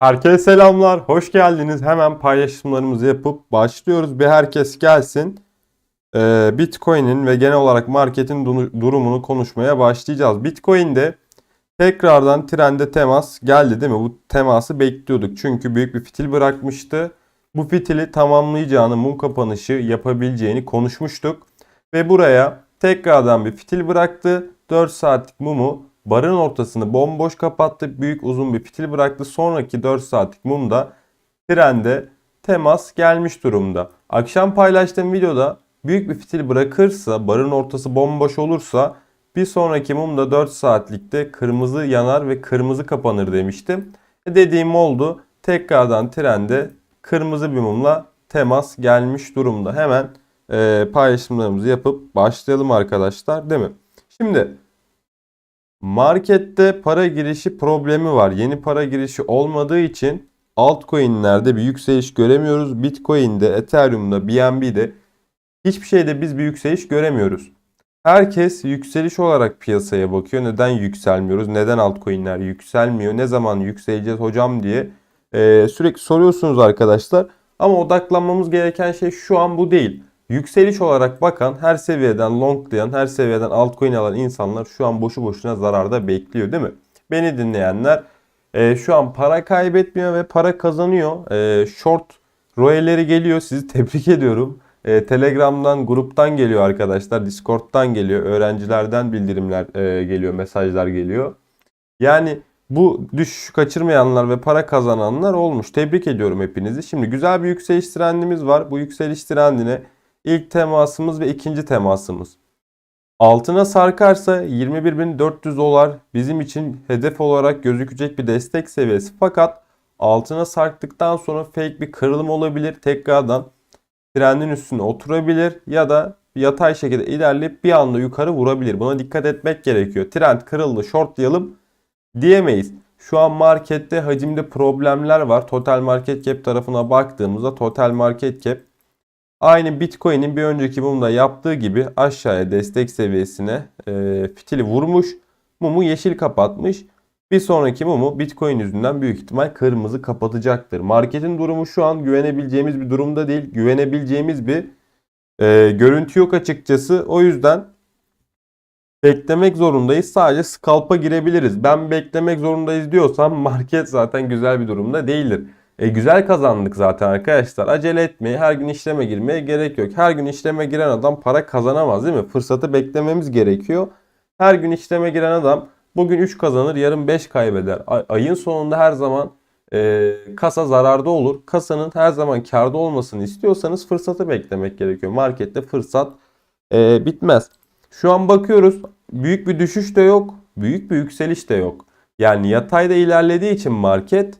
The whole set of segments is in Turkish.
Herkese selamlar, hoş geldiniz. Hemen paylaşımlarımızı yapıp başlıyoruz. Bir herkes gelsin. Ee, Bitcoin'in ve genel olarak marketin durumunu konuşmaya başlayacağız. Bitcoin'de tekrardan trende temas geldi değil mi? Bu teması bekliyorduk. Çünkü büyük bir fitil bırakmıştı. Bu fitili tamamlayacağını, mum kapanışı yapabileceğini konuşmuştuk. Ve buraya tekrardan bir fitil bıraktı. 4 saatlik mumu barın ortasını bomboş kapattı. Büyük uzun bir fitil bıraktı. Sonraki 4 saatlik mumda trende temas gelmiş durumda. Akşam paylaştığım videoda büyük bir fitil bırakırsa, barın ortası bomboş olursa bir sonraki mumda 4 saatlikte kırmızı yanar ve kırmızı kapanır demiştim. E dediğim oldu. Tekrardan trende kırmızı bir mumla temas gelmiş durumda. Hemen e, paylaşımlarımızı yapıp başlayalım arkadaşlar değil mi? Şimdi markette para girişi problemi var. Yeni para girişi olmadığı için altcoin'lerde bir yükseliş göremiyoruz. Bitcoin'de, Ethereum'da, BNB'de hiçbir şeyde biz bir yükseliş göremiyoruz. Herkes yükseliş olarak piyasaya bakıyor. Neden yükselmiyoruz? Neden altcoin'ler yükselmiyor? Ne zaman yükseleceğiz hocam diye e, sürekli soruyorsunuz arkadaşlar. Ama odaklanmamız gereken şey şu an bu değil. Yükseliş olarak bakan, her seviyeden longlayan, her seviyeden altcoin alan insanlar şu an boşu boşuna zararda bekliyor değil mi? Beni dinleyenler e, şu an para kaybetmiyor ve para kazanıyor. E, short royalleri geliyor. Sizi tebrik ediyorum. E, Telegram'dan, gruptan geliyor arkadaşlar. Discord'dan geliyor. Öğrencilerden bildirimler e, geliyor, mesajlar geliyor. Yani bu düşüş kaçırmayanlar ve para kazananlar olmuş. Tebrik ediyorum hepinizi. Şimdi güzel bir yükseliş trendimiz var. Bu yükseliş trendine ilk temasımız ve ikinci temasımız. Altına sarkarsa 21.400 dolar bizim için hedef olarak gözükecek bir destek seviyesi. Fakat altına sarktıktan sonra fake bir kırılım olabilir. Tekrardan trendin üstüne oturabilir ya da yatay şekilde ilerleyip bir anda yukarı vurabilir. Buna dikkat etmek gerekiyor. Trend kırıldı shortlayalım diyemeyiz. Şu an markette hacimde problemler var. Total market cap tarafına baktığımızda total market cap aynı Bitcoin'in bir önceki mumda yaptığı gibi aşağıya destek seviyesine e, fitili vurmuş. Mumu yeşil kapatmış. Bir sonraki mumu Bitcoin yüzünden büyük ihtimal kırmızı kapatacaktır. Marketin durumu şu an güvenebileceğimiz bir durumda değil. Güvenebileceğimiz bir e, görüntü yok açıkçası. O yüzden beklemek zorundayız. Sadece scalp'a girebiliriz. Ben beklemek zorundayız diyorsam market zaten güzel bir durumda değildir. E, güzel kazandık zaten arkadaşlar. Acele etmeye, her gün işleme girmeye gerek yok. Her gün işleme giren adam para kazanamaz değil mi? Fırsatı beklememiz gerekiyor. Her gün işleme giren adam bugün 3 kazanır, yarın 5 kaybeder. Ay- ayın sonunda her zaman e, kasa zararda olur. Kasanın her zaman karda olmasını istiyorsanız fırsatı beklemek gerekiyor. Markette fırsat e, bitmez. Şu an bakıyoruz büyük bir düşüş de yok, büyük bir yükseliş de yok. Yani yatayda ilerlediği için market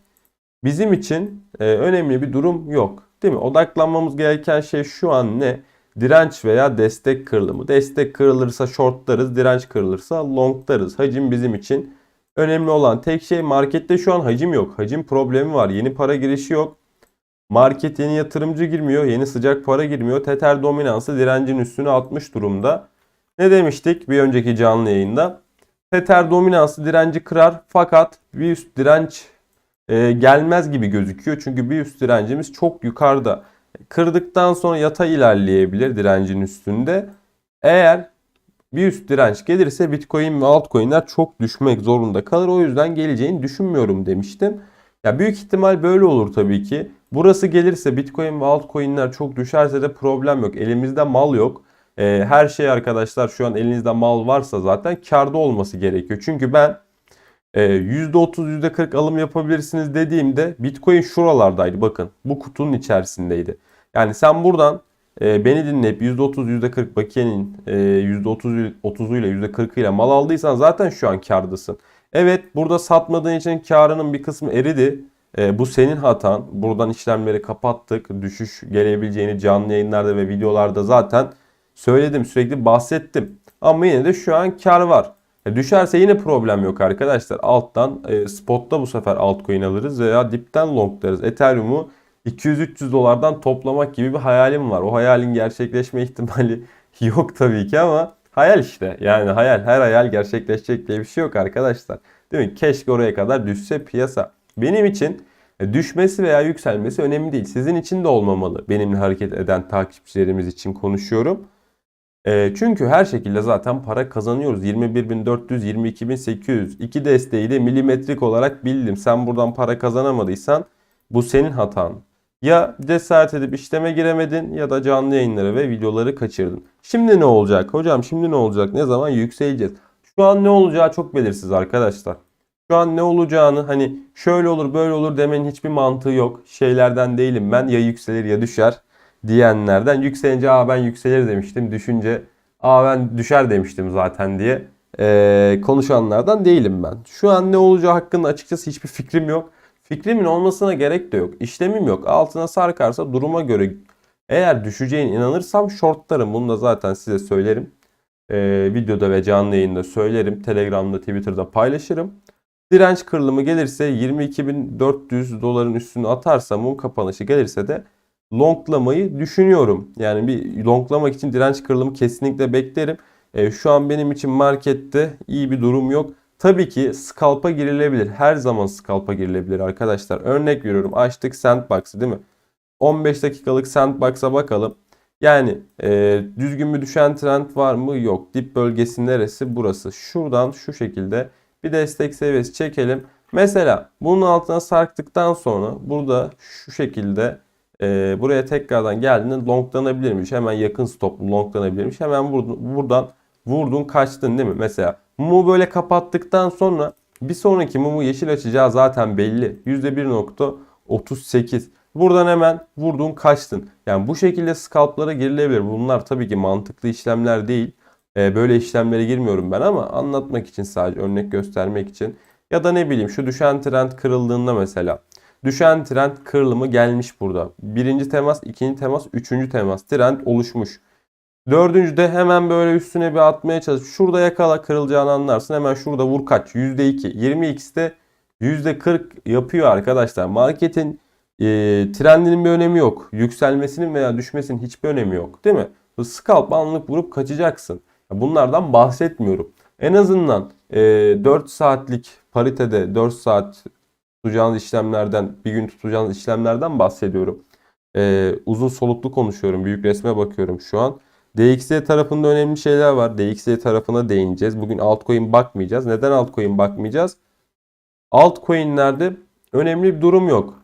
bizim için e, önemli bir durum yok. Değil mi? Odaklanmamız gereken şey şu an ne? Direnç veya destek kırılımı. Destek kırılırsa shortlarız, direnç kırılırsa longlarız. Hacim bizim için önemli olan tek şey markette şu an hacim yok. Hacim problemi var. Yeni para girişi yok. Market yeni yatırımcı girmiyor, yeni sıcak para girmiyor. Tether dominansı direncin üstüne atmış durumda. Ne demiştik bir önceki canlı yayında? Tether dominansı direnci kırar fakat bir üst direnç e, gelmez gibi gözüküyor. Çünkü bir üst direncimiz çok yukarıda. Kırdıktan sonra yatay ilerleyebilir direncin üstünde. Eğer bir üst direnç gelirse Bitcoin ve altcoin'ler çok düşmek zorunda kalır. O yüzden geleceğini düşünmüyorum demiştim. Ya büyük ihtimal böyle olur tabii ki. Burası gelirse Bitcoin ve altcoin'ler çok düşerse de problem yok. Elimizde mal yok. Ee, her şey arkadaşlar şu an elinizde mal varsa zaten karda olması gerekiyor. Çünkü ben %30 %40 alım yapabilirsiniz dediğimde Bitcoin şuralardaydı bakın. Bu kutunun içerisindeydi. Yani sen buradan e, beni dinleyip %30 %40 bakiyenin e, %30 30'uyla %40'ıyla mal aldıysan zaten şu an kardasın. Evet burada satmadığın için karının bir kısmı eridi. E, bu senin hatan. Buradan işlemleri kapattık. Düşüş gelebileceğini canlı yayınlarda ve videolarda zaten söyledim. Sürekli bahsettim. Ama yine de şu an kar var. Düşerse yine problem yok arkadaşlar. Alttan e, spotta bu sefer altcoin alırız veya dipten longlarız. Ethereum'u 200-300 dolardan toplamak gibi bir hayalim var. O hayalin gerçekleşme ihtimali yok tabii ki ama hayal işte. Yani hayal, her hayal gerçekleşecek diye bir şey yok arkadaşlar. Değil mi? Keşke oraya kadar düşse piyasa. Benim için E, Düşmesi veya yükselmesi önemli değil. Sizin için de olmamalı. Benimle hareket eden takipçilerimiz için konuşuyorum. E, çünkü her şekilde zaten para kazanıyoruz. 21.400, 22.800. İki desteği de milimetrik olarak bildim. Sen buradan para kazanamadıysan bu senin hatan. Ya cesaret edip işleme giremedin ya da canlı yayınları ve videoları kaçırdın. Şimdi ne olacak? Hocam şimdi ne olacak? Ne zaman yükseleceğiz? Şu an ne olacağı çok belirsiz arkadaşlar. Şu an ne olacağını hani şöyle olur böyle olur demenin hiçbir mantığı yok. Şeylerden değilim ben ya yükselir ya düşer diyenlerden. Yükselince aa ben yükselir demiştim. Düşünce aa ben düşer demiştim zaten diye eee, konuşanlardan değilim ben. Şu an ne olacağı hakkında açıkçası hiçbir fikrim yok. Fikrimin olmasına gerek de yok. İşlemim yok. Altına sarkarsa duruma göre eğer düşeceğine inanırsam shortlarım. Bunu da zaten size söylerim. Eee, videoda ve canlı yayında söylerim. Telegram'da, Twitter'da paylaşırım. Direnç kırılımı gelirse 22.400 doların üstüne atarsa mum kapanışı gelirse de longlamayı düşünüyorum. Yani bir longlamak için direnç kırılımı kesinlikle beklerim. E, şu an benim için markette iyi bir durum yok. Tabii ki scalp'a girilebilir. Her zaman scalp'a girilebilir arkadaşlar. Örnek veriyorum. Açtık sandbox'ı değil mi? 15 dakikalık sandbox'a bakalım. Yani e, düzgün bir düşen trend var mı? Yok. Dip bölgesi neresi? Burası. Şuradan şu şekilde bir destek seviyesi çekelim. Mesela bunun altına sarktıktan sonra burada şu şekilde e, buraya tekrardan geldiğinde longlanabilirmiş. Hemen yakın stoplu longlanabilirmiş. Hemen buradan, buradan vurdun kaçtın değil mi? Mesela mumu böyle kapattıktan sonra bir sonraki mumu yeşil açacağı zaten belli. %1.38. Buradan hemen vurdun kaçtın. Yani bu şekilde scalplara girilebilir. Bunlar tabii ki mantıklı işlemler değil. E, böyle işlemlere girmiyorum ben ama anlatmak için sadece örnek göstermek için. Ya da ne bileyim şu düşen trend kırıldığında mesela. Düşen trend kırılımı gelmiş burada. Birinci temas, ikinci temas, üçüncü temas. Trend oluşmuş. Dördüncüde hemen böyle üstüne bir atmaya çalış. Şurada yakala kırılacağını anlarsın. Hemen şurada vur kaç. %2. 20x'te %40 yapıyor arkadaşlar. Marketin e, trendinin bir önemi yok. Yükselmesinin veya düşmesinin hiçbir önemi yok. Değil mi? Scalp anlık vurup kaçacaksın. Bunlardan bahsetmiyorum. En azından e, 4 saatlik paritede 4 saat tutacağınız işlemlerden, bir gün tutacağınız işlemlerden bahsediyorum. E, uzun soluklu konuşuyorum. Büyük resme bakıyorum şu an. DXY tarafında önemli şeyler var. DXY tarafına değineceğiz. Bugün altcoin bakmayacağız. Neden altcoin bakmayacağız? Altcoin'lerde önemli bir durum yok.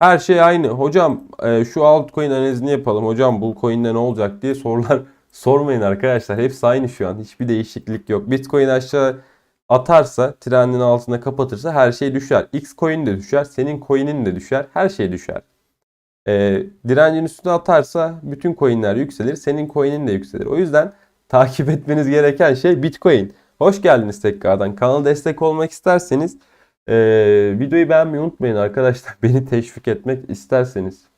Her şey aynı. Hocam e, şu altcoin analizini yapalım. Hocam bu coin'de ne olacak diye sorular sormayın arkadaşlar. Hepsi aynı şu an. Hiçbir değişiklik yok. Bitcoin aşağı atarsa, trendin altına kapatırsa her şey düşer. X coin de düşer, senin coin'in de düşer. Her şey düşer. E, direncin üstüne atarsa bütün coin'ler yükselir, senin coin'in de yükselir. O yüzden takip etmeniz gereken şey Bitcoin. Hoş geldiniz tekrardan. Kanala destek olmak isterseniz e, videoyu beğenmeyi unutmayın arkadaşlar. Beni teşvik etmek isterseniz.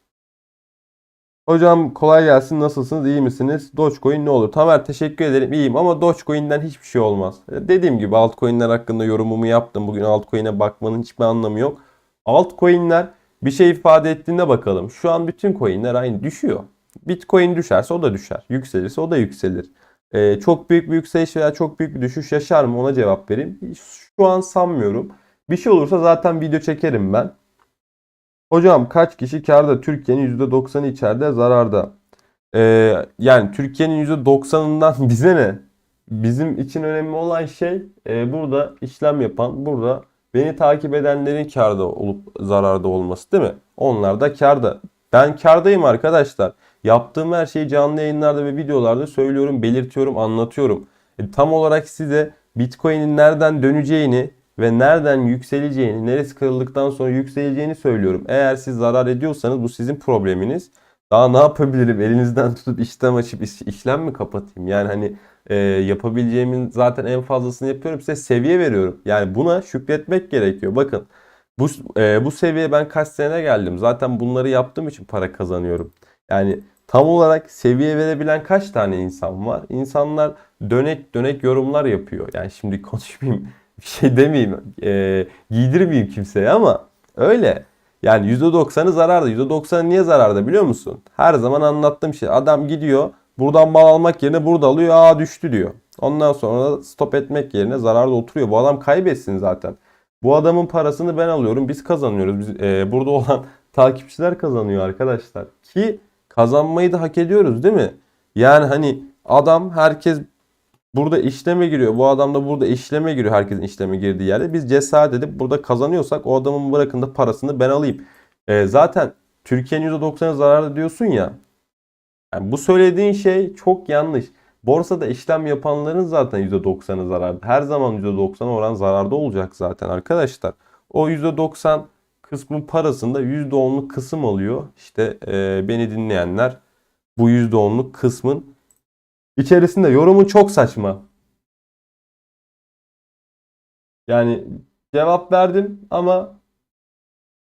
Hocam kolay gelsin. Nasılsınız? İyi misiniz? Dogecoin ne olur? Tamer teşekkür ederim. İyiyim ama Dogecoin'den hiçbir şey olmaz. Dediğim gibi altcoin'ler hakkında yorumumu yaptım. Bugün altcoin'e bakmanın hiçbir anlamı yok. Altcoin'ler bir şey ifade ettiğinde bakalım. Şu an bütün coin'ler aynı düşüyor. Bitcoin düşerse o da düşer. Yükselirse o da yükselir. Ee, çok büyük bir yükseliş veya çok büyük bir düşüş yaşar mı ona cevap vereyim. Şu an sanmıyorum. Bir şey olursa zaten video çekerim ben. Hocam kaç kişi karda? Türkiye'nin %90'ı içeride zararda. Ee, yani Türkiye'nin %90'ından bize ne? Bizim için önemli olan şey e, burada işlem yapan, burada beni takip edenlerin karda olup zararda olması değil mi? Onlar da karda. Ben kardayım arkadaşlar. Yaptığım her şeyi canlı yayınlarda ve videolarda söylüyorum, belirtiyorum, anlatıyorum. E, tam olarak size Bitcoin'in nereden döneceğini ve nereden yükseleceğini, neresi kırıldıktan sonra yükseleceğini söylüyorum. Eğer siz zarar ediyorsanız bu sizin probleminiz. Daha ne yapabilirim? Elinizden tutup işlem açıp iş- işlem mi kapatayım? Yani hani e, yapabileceğimin zaten en fazlasını yapıyorum. Size seviye veriyorum. Yani buna şükretmek gerekiyor. Bakın bu e, bu seviyeye ben kaç sene geldim. Zaten bunları yaptığım için para kazanıyorum. Yani tam olarak seviye verebilen kaç tane insan var? İnsanlar dönek dönek yorumlar yapıyor. Yani şimdi konuşmayayım bir şey demeyeyim, e, giydirmeyeyim kimseye ama öyle. Yani %90'ı zararda. %90'ı niye zararda biliyor musun? Her zaman anlattığım şey. Adam gidiyor buradan mal almak yerine burada alıyor. Aa düştü diyor. Ondan sonra stop etmek yerine zararda oturuyor. Bu adam kaybetsin zaten. Bu adamın parasını ben alıyorum. Biz kazanıyoruz. Biz, e, burada olan takipçiler kazanıyor arkadaşlar. Ki kazanmayı da hak ediyoruz değil mi? Yani hani adam herkes burada işleme giriyor. Bu adam da burada işleme giriyor. Herkesin işleme girdiği yerde. Biz cesaret edip burada kazanıyorsak o adamın bırakın da parasını ben alayım. E, zaten Türkiye'nin %90'ı zararda diyorsun ya. Yani bu söylediğin şey çok yanlış. Borsada işlem yapanların zaten %90'ı zararda. Her zaman %90 oran zararda olacak zaten arkadaşlar. O %90 kısmın parasında %10'luk kısım alıyor. İşte e, beni dinleyenler bu %10'luk kısmın içerisinde yorumun çok saçma. Yani cevap verdim ama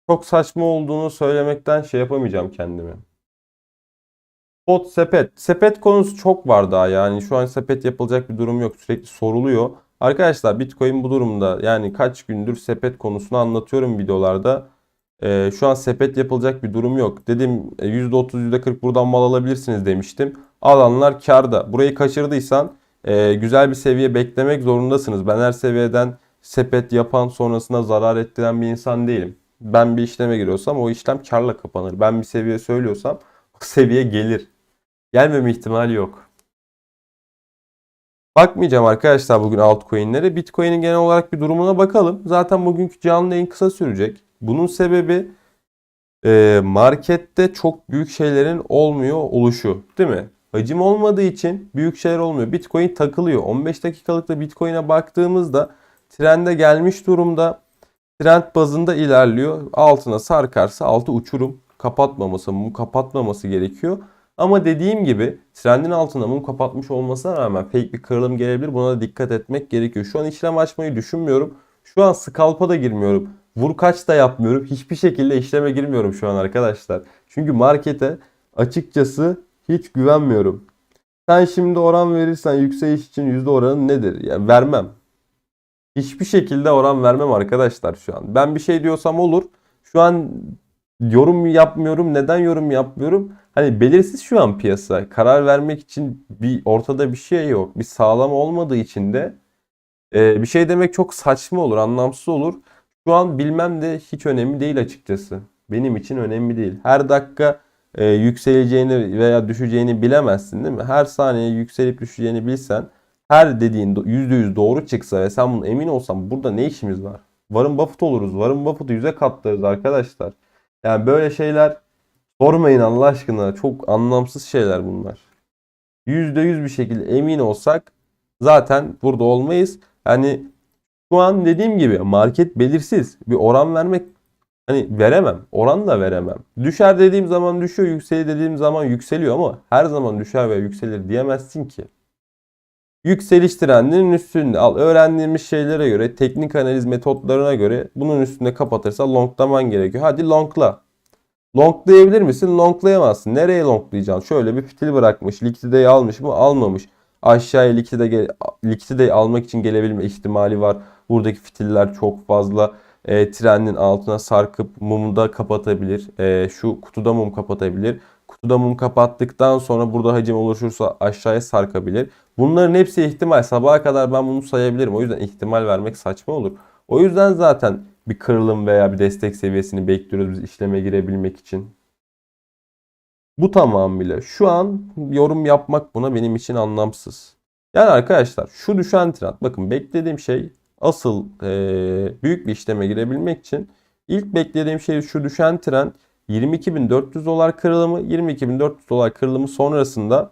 çok saçma olduğunu söylemekten şey yapamayacağım kendimi. Spot sepet. Sepet konusu çok var daha yani. Şu an sepet yapılacak bir durum yok. Sürekli soruluyor. Arkadaşlar Bitcoin bu durumda. Yani kaç gündür sepet konusunu anlatıyorum videolarda. Ee, şu an sepet yapılacak bir durum yok. Dedim e, %30 %40 buradan mal alabilirsiniz demiştim. Alanlar karda. Burayı kaçırdıysan e, güzel bir seviye beklemek zorundasınız. Ben her seviyeden sepet yapan sonrasında zarar ettiren bir insan değilim. Ben bir işleme giriyorsam o işlem karla kapanır. Ben bir seviye söylüyorsam o seviye gelir. Gelmeme ihtimali yok. Bakmayacağım arkadaşlar bugün altcoin'lere. Bitcoin'in genel olarak bir durumuna bakalım. Zaten bugünkü canlı yayın kısa sürecek. Bunun sebebi e, markette çok büyük şeylerin olmuyor oluşu. Değil mi? Hacim olmadığı için büyük şeyler olmuyor. Bitcoin takılıyor. 15 dakikalıkta Bitcoin'e baktığımızda trende gelmiş durumda. Trend bazında ilerliyor. Altına sarkarsa altı uçurum. Kapatmaması, mum kapatmaması gerekiyor. Ama dediğim gibi trendin altında mum kapatmış olmasına rağmen fake bir kırılım gelebilir. Buna da dikkat etmek gerekiyor. Şu an işlem açmayı düşünmüyorum. Şu an scalp'a da girmiyorum. Vur kaç da yapmıyorum. Hiçbir şekilde işleme girmiyorum şu an arkadaşlar. Çünkü markete açıkçası hiç güvenmiyorum. Sen şimdi oran verirsen yükseliş için yüzde oranı nedir? Yani vermem. Hiçbir şekilde oran vermem arkadaşlar şu an. Ben bir şey diyorsam olur. Şu an yorum yapmıyorum. Neden yorum yapmıyorum? Hani belirsiz şu an piyasa. Karar vermek için bir ortada bir şey yok. Bir sağlam olmadığı için de e, bir şey demek çok saçma olur, anlamsız olur. Şu an bilmem de hiç önemli değil açıkçası. Benim için önemli değil. Her dakika e, yükseleceğini veya düşeceğini bilemezsin değil mi? Her saniye yükselip düşeceğini bilsen her dediğin do- %100 doğru çıksa ve sen bunun emin olsan burada ne işimiz var? Warren Buffett oluruz. Warren Buffett'ı yüze katlarız arkadaşlar. Yani böyle şeyler sormayın Allah aşkına. Çok anlamsız şeyler bunlar. %100 bir şekilde emin olsak zaten burada olmayız. Yani şu an dediğim gibi market belirsiz. Bir oran vermek hani veremem. Oran da veremem. Düşer dediğim zaman düşüyor, yükselir dediğim zaman yükseliyor ama her zaman düşer ve yükselir diyemezsin ki. Yükseliş trendinin üstünde al öğrendiğimiz şeylere göre teknik analiz metotlarına göre bunun üstünde kapatırsa longlaman gerekiyor. Hadi longla. Longlayabilir misin? Longlayamazsın. Nereye longlayacaksın? Şöyle bir fitil bırakmış. Likideyi almış mı? Almamış. Aşağıya likideyi almak için gelebilme ihtimali var. Buradaki fitiller çok fazla. E, trendin altına sarkıp mumu da kapatabilir. E, şu kutuda mum kapatabilir. Kutuda mum kapattıktan sonra burada hacim oluşursa aşağıya sarkabilir. Bunların hepsi ihtimal. Sabaha kadar ben bunu sayabilirim. O yüzden ihtimal vermek saçma olur. O yüzden zaten bir kırılım veya bir destek seviyesini bekliyoruz biz işleme girebilmek için. Bu tamamıyla. Şu an yorum yapmak buna benim için anlamsız. Yani arkadaşlar şu düşen trend bakın beklediğim şey asıl e, büyük bir işleme girebilmek için ilk beklediğim şey şu düşen trend 22.400 dolar kırılımı 22.400 dolar kırılımı sonrasında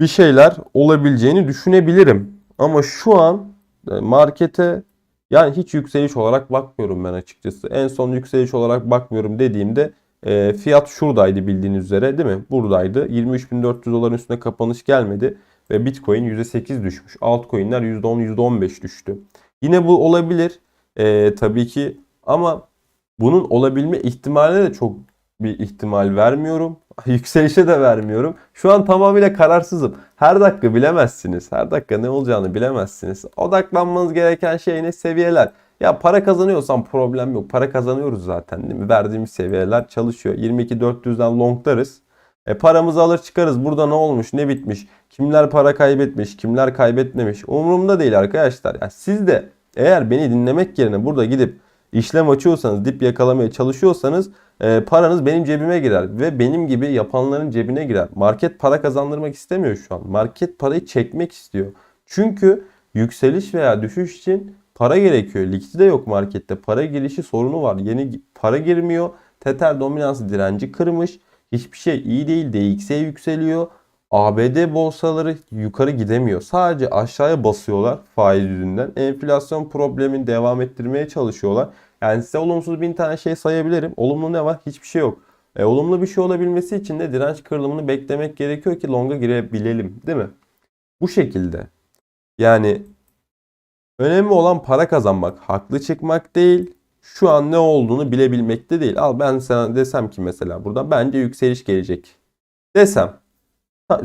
bir şeyler olabileceğini düşünebilirim. Ama şu an e, markete yani hiç yükseliş olarak bakmıyorum ben açıkçası. En son yükseliş olarak bakmıyorum dediğimde e, fiyat şuradaydı bildiğiniz üzere değil mi? Buradaydı. 23.400 doların üstüne kapanış gelmedi ve Bitcoin %8 düşmüş. Altcoin'ler %10 %15 düştü. Yine bu olabilir e, tabii ki ama bunun olabilme ihtimaline de çok bir ihtimal vermiyorum. Yükselişe de vermiyorum. Şu an tamamıyla kararsızım. Her dakika bilemezsiniz. Her dakika ne olacağını bilemezsiniz. Odaklanmanız gereken şey ne? Seviyeler. Ya para kazanıyorsan problem yok. Para kazanıyoruz zaten değil mi? Verdiğimiz seviyeler çalışıyor. 22.400'den longlarız. E paramızı alır çıkarız. Burada ne olmuş, ne bitmiş, kimler para kaybetmiş, kimler kaybetmemiş. Umurumda değil arkadaşlar. Yani siz de Eğer beni dinlemek yerine burada gidip işlem açıyorsanız, dip yakalamaya çalışıyorsanız e, paranız benim cebime girer ve benim gibi yapanların cebine girer. Market para kazandırmak istemiyor şu an. Market parayı çekmek istiyor. Çünkü yükseliş veya düşüş için para gerekiyor. Likidite yok markette. Para girişi sorunu var. Yeni para girmiyor. Tether dominansı direnci kırmış. Hiçbir şey iyi değil. DXY yükseliyor. ABD borsaları yukarı gidemiyor. Sadece aşağıya basıyorlar faiz yüzünden. Enflasyon problemini devam ettirmeye çalışıyorlar. Yani size olumsuz bin tane şey sayabilirim. Olumlu ne var? Hiçbir şey yok. E, olumlu bir şey olabilmesi için de direnç kırılımını beklemek gerekiyor ki longa girebilelim. Değil mi? Bu şekilde. Yani önemli olan para kazanmak, haklı çıkmak değil. Şu an ne olduğunu bilebilmekte değil. Al ben sana desem ki mesela burada bence yükseliş gelecek. Desem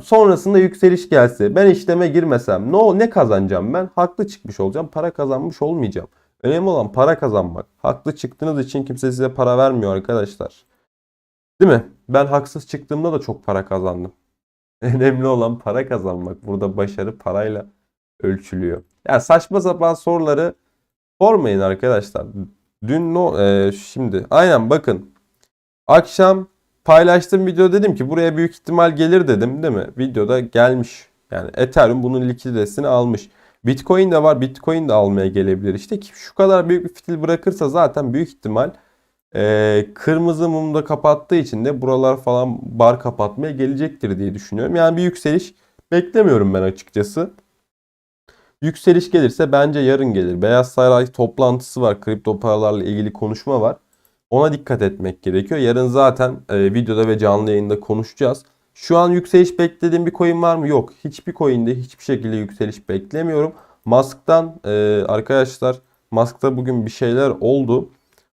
Sonrasında yükseliş gelse, ben işleme girmesem ne ne kazanacağım ben? Haklı çıkmış olacağım, para kazanmış olmayacağım. Önemli olan para kazanmak. Haklı çıktığınız için kimse size para vermiyor arkadaşlar. Değil mi? Ben haksız çıktığımda da çok para kazandım. Önemli olan para kazanmak. Burada başarı parayla ölçülüyor. Ya saçma sapan soruları sormayın arkadaşlar. Dün no, e, şimdi aynen bakın. Akşam paylaştığım video dedim ki buraya büyük ihtimal gelir dedim değil mi? Videoda gelmiş. Yani Ethereum bunun likiditesini almış. Bitcoin de var. Bitcoin de almaya gelebilir işte ki şu kadar büyük bir fitil bırakırsa zaten büyük ihtimal e, kırmızı mumda kapattığı için de buralar falan bar kapatmaya gelecektir diye düşünüyorum. Yani bir yükseliş beklemiyorum ben açıkçası. Yükseliş gelirse bence yarın gelir. Beyaz Saray toplantısı var. Kripto paralarla ilgili konuşma var. Ona dikkat etmek gerekiyor. Yarın zaten e, videoda ve canlı yayında konuşacağız. Şu an yükseliş beklediğim bir coin var mı? Yok. Hiçbir coin'de hiçbir şekilde yükseliş beklemiyorum. Musk'tan e, arkadaşlar Musk'ta bugün bir şeyler oldu.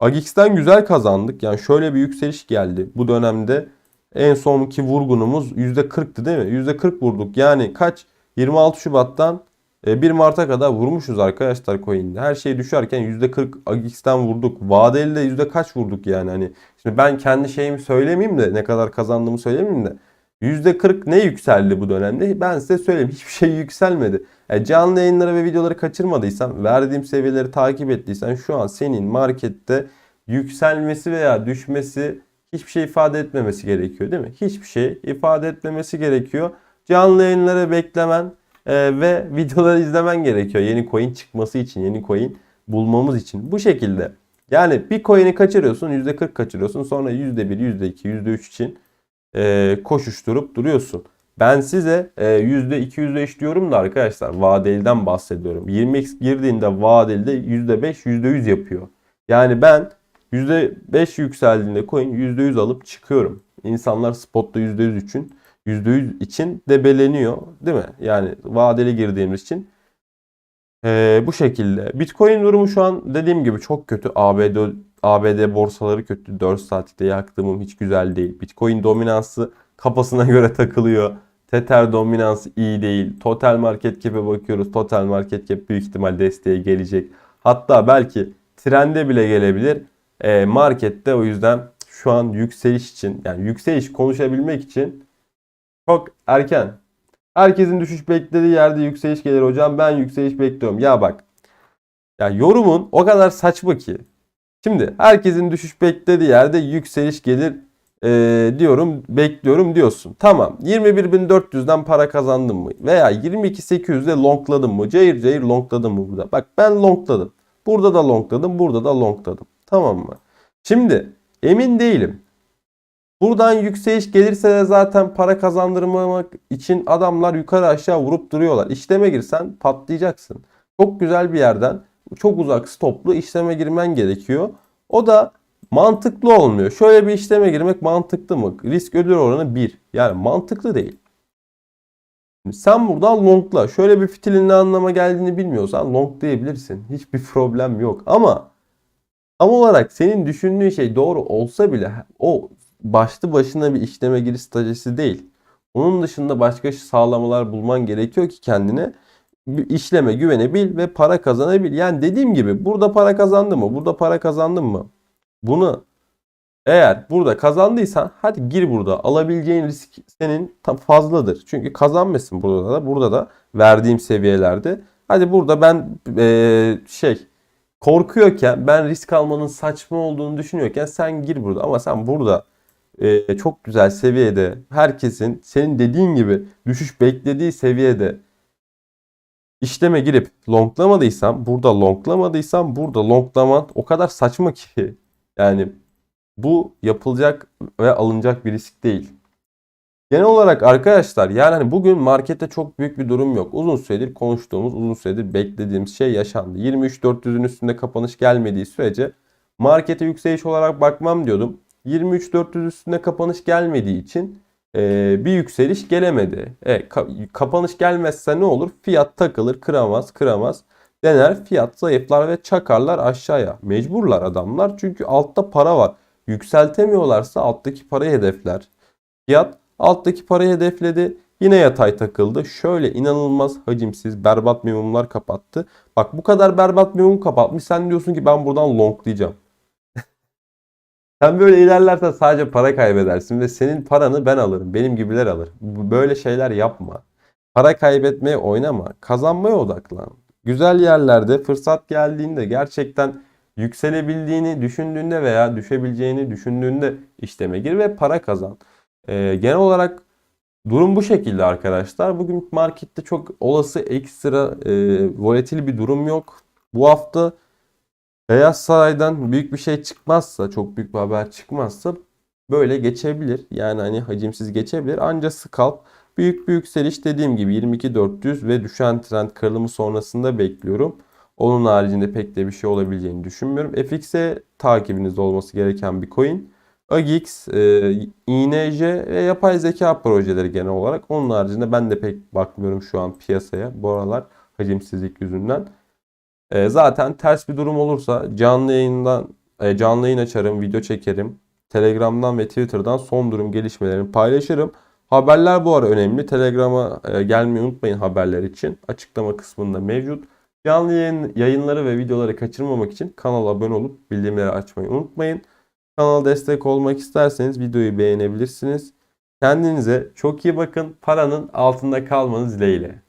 Agix'ten güzel kazandık. Yani şöyle bir yükseliş geldi. Bu dönemde en sonki vurgunumuz %40'tı değil mi? %40 vurduk. Yani kaç? 26 Şubat'tan 1 Mart'a kadar vurmuşuz arkadaşlar coin'de. Her şey düşerken %40 Agix'ten vurduk. Vadeli de yüzde kaç vurduk yani hani. Şimdi ben kendi şeyimi söylemeyeyim de ne kadar kazandığımı söylemeyeyim de. %40 ne yükseldi bu dönemde? Ben size söyleyeyim. Hiçbir şey yükselmedi. E, canlı yayınları ve videoları kaçırmadıysan, verdiğim seviyeleri takip ettiysen şu an senin markette yükselmesi veya düşmesi hiçbir şey ifade etmemesi gerekiyor değil mi? Hiçbir şey ifade etmemesi gerekiyor. Canlı yayınları beklemen e, ve videoları izlemen gerekiyor. Yeni coin çıkması için, yeni coin bulmamız için. Bu şekilde. Yani bir coin'i kaçırıyorsun, %40 kaçırıyorsun. Sonra %1, %2, %3 için e, koşuşturup duruyorsun. Ben size e, %2, %3 diyorum da arkadaşlar vadeliden bahsediyorum. 20x girdiğinde vadeli de %5, %100 yapıyor. Yani ben %5 yükseldiğinde coin %100 alıp çıkıyorum. İnsanlar spotta %100 için %100 için debeleniyor değil mi? Yani vadeli girdiğimiz için. Ee, bu şekilde. Bitcoin durumu şu an dediğim gibi çok kötü. ABD ABD borsaları kötü. 4 saatlikte yaktığımım hiç güzel değil. Bitcoin dominansı kafasına göre takılıyor. Tether dominansı iyi değil. Total market cap'e bakıyoruz. Total market cap büyük ihtimal desteğe gelecek. Hatta belki trende bile gelebilir. Ee, markette o yüzden şu an yükseliş için yani yükseliş konuşabilmek için çok erken. Herkesin düşüş beklediği yerde yükseliş gelir hocam. Ben yükseliş bekliyorum. Ya bak. Ya yorumun o kadar saçma ki. Şimdi herkesin düşüş beklediği yerde yükseliş gelir ee, diyorum, bekliyorum diyorsun. Tamam. 21.400'den para kazandın mı? Veya 22.800'de longladın mı? Cayır cayır longladın mı burada? Bak ben longladım. Burada da longladım, burada da longladım. Tamam mı? Şimdi emin değilim. Buradan yükseliş gelirse de zaten para kazandırmamak için adamlar yukarı aşağı vurup duruyorlar. İşleme girsen patlayacaksın. Çok güzel bir yerden çok uzak stoplu işleme girmen gerekiyor. O da mantıklı olmuyor. Şöyle bir işleme girmek mantıklı mı? Risk ödül oranı 1. Yani mantıklı değil. Sen buradan longla. Şöyle bir fitilin ne anlama geldiğini bilmiyorsan long diyebilirsin. Hiçbir problem yok. Ama tam olarak senin düşündüğün şey doğru olsa bile o başlı başına bir işleme giriş stratejisi değil. Onun dışında başka sağlamalar bulman gerekiyor ki kendine bir işleme güvenebil ve para kazanabil. Yani dediğim gibi burada para kazandın mı? Burada para kazandın mı? Bunu eğer burada kazandıysan hadi gir burada. Alabileceğin risk senin fazladır. Çünkü kazanmasın burada da burada da verdiğim seviyelerde Hadi burada ben eee, şey korkuyorken ben risk almanın saçma olduğunu düşünüyorken sen gir burada ama sen burada eee, çok güzel seviyede herkesin senin dediğin gibi düşüş beklediği seviyede işleme girip longlamadıysam burada longlamadıysam burada longlaman o kadar saçma ki yani bu yapılacak ve alınacak bir risk değil. Genel olarak arkadaşlar yani hani bugün markette çok büyük bir durum yok. Uzun süredir konuştuğumuz, uzun süredir beklediğimiz şey yaşandı. 23.400'ün üstünde kapanış gelmediği sürece markete yükseliş olarak bakmam diyordum. 23.400 üstünde kapanış gelmediği için e, bir yükseliş gelemedi. E, ka- kapanış gelmezse ne olur? Fiyat takılır, kıramaz, kıramaz. Dener, fiyat zayıflar ve çakarlar aşağıya. Mecburlar adamlar çünkü altta para var. Yükseltemiyorlarsa alttaki parayı hedefler. Fiyat alttaki parayı hedefledi. Yine yatay takıldı. Şöyle inanılmaz hacimsiz berbat bir mumlar kapattı. Bak bu kadar berbat bir mum kapatmış. Sen diyorsun ki ben buradan longlayacağım. Sen böyle ilerlersen sadece para kaybedersin ve senin paranı ben alırım. Benim gibiler alır. Böyle şeyler yapma. Para kaybetmeye oynama. Kazanmaya odaklan. Güzel yerlerde fırsat geldiğinde gerçekten yükselebildiğini düşündüğünde veya düşebileceğini düşündüğünde işleme gir ve para kazan. Ee, genel olarak durum bu şekilde arkadaşlar. Bugün markette çok olası ekstra e, volatil bir durum yok. Bu hafta Beyaz Saray'dan büyük bir şey çıkmazsa, çok büyük bir haber çıkmazsa böyle geçebilir. Yani hani hacimsiz geçebilir. Ancak scalp büyük bir yükseliş dediğim gibi 22.400 ve düşen trend kırılımı sonrasında bekliyorum. Onun haricinde pek de bir şey olabileceğini düşünmüyorum. FX'e takibinizde olması gereken bir coin. AGX, e, INJ ve yapay zeka projeleri genel olarak. Onun haricinde ben de pek bakmıyorum şu an piyasaya. Bu aralar hacimsizlik yüzünden. E, zaten ters bir durum olursa canlı yayından e, canlı yayın açarım, video çekerim. Telegram'dan ve Twitter'dan son durum gelişmelerini paylaşırım. Haberler bu ara önemli. Telegram'a e, gelmeyi unutmayın haberler için. Açıklama kısmında mevcut. Canlı yayın, yayınları ve videoları kaçırmamak için kanala abone olup bildirimleri açmayı unutmayın. Kanala destek olmak isterseniz videoyu beğenebilirsiniz. Kendinize çok iyi bakın. Paranın altında kalmanız dileğiyle.